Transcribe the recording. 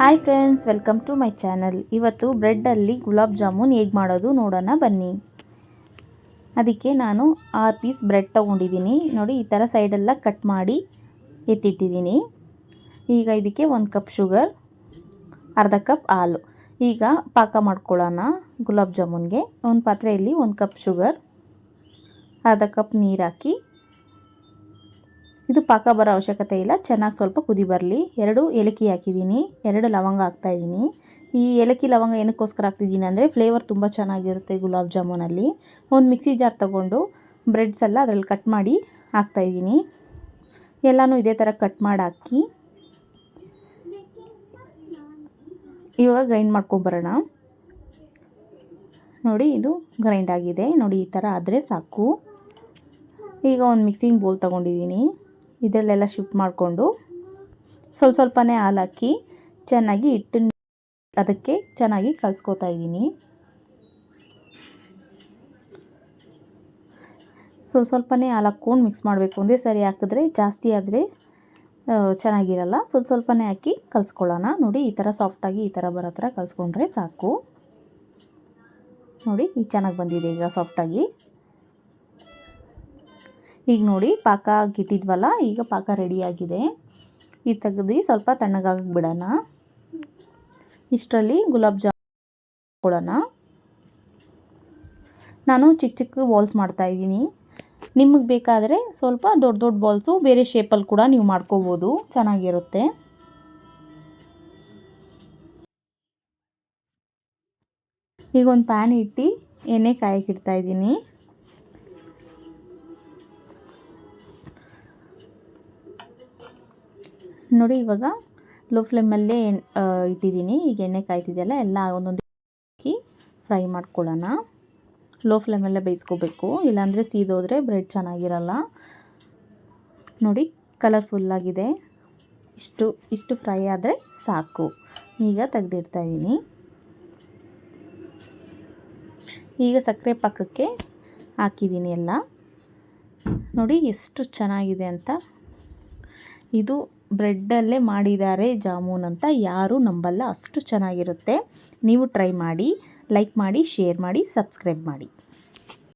Hi friends welcome to my channel ಇವತ್ತು ಬ್ರೆಡ್ಡಲ್ಲಿ ಗುಲಾಬ್ ಜಾಮೂನ್ ಹೇಗೆ ಮಾಡೋದು ನೋಡೋಣ ಬನ್ನಿ. ಅದಕ್ಕೆ ನಾನು ಆರು ಪೀಸ್ ಬ್ರೆಡ್ ತೊಗೊಂಡಿದ್ದೀನಿ. ನೋಡಿ, ಈ ಥರ ಸೈಡೆಲ್ಲ ಕಟ್ ಮಾಡಿ ಎತ್ತಿಟ್ಟಿದ್ದೀನಿ. ಈಗ ಇದಕ್ಕೆ ಒಂದು ಕಪ್ ಶುಗರ್ ಅರ್ಧ ಕಪ್ ಹಾಲು. ಈಗ ಪಾಕ ಮಾಡ್ಕೊಳ್ಳೋಣ ಗುಲಾಬ್ ಜಾಮೂನ್ಗೆ. ಒಂದು ಪಾತ್ರೆಯಲ್ಲಿ ಒಂದು ಕಪ್ ಶುಗರ್ ಅರ್ಧ ಕಪ್ ನೀರು ಹಾಕಿ ಇದು ಪಾಕ ಬರೋ ಅವಶ್ಯಕತೆ ಇಲ್ಲ. ಚೆನ್ನಾಗಿ ಸ್ವಲ್ಪ ಕುದಿ ಬರಲಿ. ಎರಡು ಏಲಕ್ಕಿ ಹಾಕಿದ್ದೀನಿ. ಎರಡು ಲವಂಗ ಹಾಕ್ತಾಯಿದ್ದೀನಿ ಈ ಏಲಕ್ಕಿ ಲವಂಗ ಏನಕ್ಕೋಸ್ಕರ ಹಾಕ್ತಿದ್ದೀನಿ ಅಂದರೆ ಫ್ಲೇವರ್ ತುಂಬ ಚೆನ್ನಾಗಿರುತ್ತೆ ಗುಲಾಬ್ ಜಾಮೂನಲ್ಲಿ. ಒಂದು ಮಿಕ್ಸಿ ಜಾರ್ ತೊಗೊಂಡು ಬ್ರೆಡ್ಸ್ ಎಲ್ಲ ಅದರಲ್ಲಿ ಕಟ್ ಮಾಡಿ ಹಾಕ್ತಾಯಿದ್ದೀನಿ ಎಲ್ಲನೂ ಇದೇ ಥರ ಕಟ್ ಮಾಡಿ ಹಾಕಿ. ಇವಾಗ ಗ್ರೈಂಡ್ ಮಾಡ್ಕೊಂಬರೋಣ ನೋಡಿ ಇದು ಗ್ರೈಂಡ್ ಆಗಿದೆ. ನೋಡಿ ಈ ಥರ ಆದರೆ ಸಾಕು. ಈಗ ಒಂದು ಮಿಕ್ಸಿಂಗ್ ಬೋಲ್ ತೊಗೊಂಡಿದ್ದೀನಿ ಇದರಲ್ಲೆಲ್ಲ ಶಿಫ್ಟ್ ಮಾಡಿಕೊಂಡು ಸ್ವಲ್ಪ ಸ್ವಲ್ಪನೇ ಹಾಕಿ ಚೆನ್ನಾಗಿ ಹಿಟ್ಟು ಅದಕ್ಕೆ ಚೆನ್ನಾಗಿ ಕಲಿಸ್ಕೋತಾ ಇದ್ದೀನಿ. ಸ್ವಲ್ಪ ಸ್ವಲ್ಪನೇ ಹಾಲು ಹಾಕ್ಕೊಂಡು ಮಿಕ್ಸ್ ಮಾಡಬೇಕು. ಒಂದೇ ಸರಿ ಹಾಕಿದ್ರೆ ಜಾಸ್ತಿ ಆದರೆ ಚೆನ್ನಾಗಿರಲ್ಲ. ಸ್ವಲ್ಪ ಸ್ವಲ್ಪನೇ ಹಾಕಿ ಕಲಿಸ್ಕೊಳ್ಳೋಣ. ನೋಡಿ, ಈ ಥರ ಸಾಫ್ಟಾಗಿ ಈ ಥರ ಬರೋ ಥರ ಕಲಿಸ್ಕೊಂಡ್ರೆ ಸಾಕು. ನೋಡಿ, ಈ ಚೆನ್ನಾಗಿ ಬಂದಿದೆ ಈಗ ಸಾಫ್ಟಾಗಿ ಈಗ ನೋಡಿ ಪಾಕ ಗಿಟ್ಟಿದ್ವಲ್ಲ ಈಗ ಪಾಕ ರೆಡಿಯಾಗಿದೆ ಈ ತೆಗೆದು ಸ್ವಲ್ಪ ತಣ್ಣಗಾಗಕ್ಕೆ ಬಿಡೋಣ. ಇಷ್ಟರಲ್ಲಿ ಗುಲಾಬ್ ಜಾಮೂನ್ ಕೊಡೋಣ ನಾನು ಚಿಕ್ಕ ಚಿಕ್ಕ ಬಾಲ್ಸ್ ಮಾಡ್ತಾಯಿದ್ದೀನಿ ನಿಮಗೆ ಬೇಕಾದರೆ ಸ್ವಲ್ಪ ದೊಡ್ಡ ದೊಡ್ಡ ಬಾಲ್ಸು ಬೇರೆ ಶೇಪಲ್ಲಿ ಕೂಡ ನೀವು ಮಾಡ್ಕೋಬೋದು. ಚೆನ್ನಾಗಿರುತ್ತೆ. ಈಗ ಒಂದು ಪ್ಯಾನ್ ಇಟ್ಟು ಎಣ್ಣೆ ಕಾಯಕ್ಕೆ ನೋಡಿ, ಇವಾಗ ಲೋ ಫ್ಲೇಮಲ್ಲೇ ಇಟ್ಟಿದ್ದೀನಿ. ಈಗ ಎಣ್ಣೆ ಕಾಯ್ತಿದೆಯಲ್ಲ, ಎಲ್ಲ ಒಂದೊಂದು ಹಾಕಿ ಫ್ರೈ ಮಾಡ್ಕೊಳ್ಳೋಣ. ಲೋ ಫ್ಲೇಮಲ್ಲೇ ಬೇಯಿಸ್ಕೋಬೇಕು. ಇಲ್ಲಾಂದರೆ ಸೀದೋದ್ರೆ ಬ್ರೆಡ್ ಚೆನ್ನಾಗಿರಲ್ಲ. ನೋಡಿ ಕಲರ್ಫುಲ್ಲಾಗಿದೆ ಇಷ್ಟು ಇಷ್ಟು ಫ್ರೈ ಆದರೆ ಸಾಕು. ಈಗ ತೆಗೆದಿಡ್ತಾಯಿದ್ದೀನಿ ಈಗ ಸಕ್ಕರೆ ಪಾಕಕ್ಕೆ ಹಾಕಿದ್ದೀನಿ ಎಲ್ಲ. ನೋಡಿ, ಎಷ್ಟು ಚೆನ್ನಾಗಿದೆ ಅಂತ ಇದು ಬ್ರೆಡ್ಡಲ್ಲೇ ಮಾಡಿದ್ದಾರೆ ಜಾಮೂನ್ ಅಂತ ಯಾರೂ ನಂಬಲ್ಲ. ಅಷ್ಟು ಚೆನ್ನಾಗಿರುತ್ತೆ. ನೀವು ಟ್ರೈ ಮಾಡಿ, ಲೈಕ್ ಮಾಡಿ, ಶೇರ್ ಮಾಡಿ, ಸಬ್ಸ್ಕ್ರೈಬ್ ಮಾಡಿ.